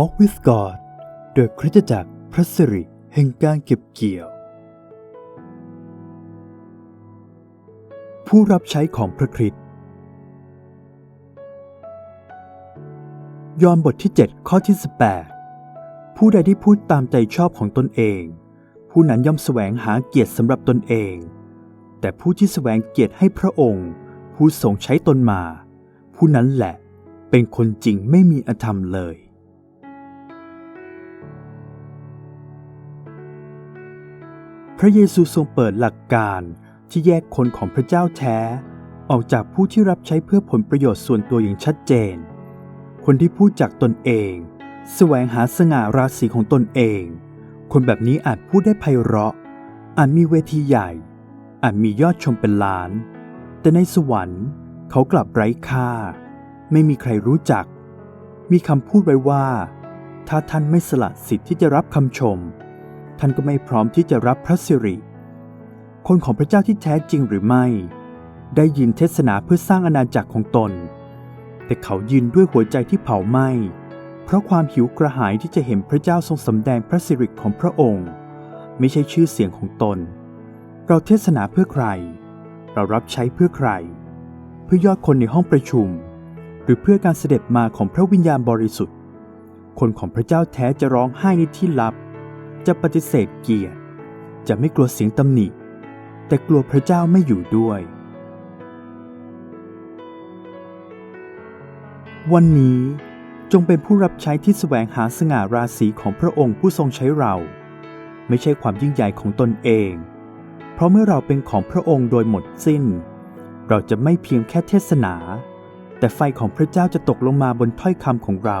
Walk with God โดยคริสตจักรพระสิริแห่งการเก็บเกี่ยว ผู้รับใช้ของพระคริสต์ยอห์นบทที่ 7 ข้อที่ 18 ผู้ใดที่พูดตามใจชอบของตนเอง ผู้นั้นย่อมแสวงหาเกียรติสำหรับตนเอง แต่ผู้ที่แสวงเกียรติให้พระองค์ ผู้ทรงใช้ตนมา ผู้นั้นแหละเป็นคนจริงไม่มีอธรรมเลย พระเยซูทรงเปิดหลักการที่แยกคนของพระเจ้าแท้ ออกจากผู้ที่รับใช้เพื่อผลประโยชน์ส่วนตัวอย่างชัดเจน คนที่พูดจากตนเอง แสวงหาสง่าราศีของตนเอง คนแบบนี้อาจพูดได้ไพเราะ อาจมีเวทีใหญ่ อาจมียอดชมเป็นล้าน แต่ในสวรรค์เขากลับไร้ค่า ไม่มีใครรู้จัก มีคำพูดไว้ว่า ถ้าท่านไม่สละสิทธิ์ที่จะรับคำชม ท่านก็ไม่พร้อมที่จะรับพระสิริ คนของพระเจ้าที่แท้จริงหรือไม่ ได้ยินเทศนาเพื่อสร้างอาณาจักรของตน แต่เขายืนด้วยหัวใจที่เผาไหม้ เพราะความหิวกระหายที่จะเห็นพระเจ้าทรงสำแดงพระสิริของพระองค์ ไม่ใช่ชื่อเสียงของตน เราเทศนาเพื่อใคร เรารับใช้เพื่อใคร เพื่อยอดคนในห้องประชุม หรือเพื่อการเสด็จมาของพระวิญญาณบริสุทธิ์ คนของพระเจ้าแท้จะร้องไห้ในที่ลับ จะปฏิเสธเกียรติ จะไม่กลัวเสียงตำหนิ แต่กลัวพระเจ้าไม่อยู่ด้วย วันนี้จงเป็นผู้รับใช้ที่แสวงหาสง่าราศีของพระองค์ผู้ทรงใช้เรา ไม่ใช่ความยิ่งใหญ่ของตนเอง เพราะเมื่อเราเป็นของพระองค์โดยหมดสิ้น เราจะไม่เพียงแค่เทศนา แต่ไฟของพระเจ้าจะตกลงมาบนถ้อยคำของเรา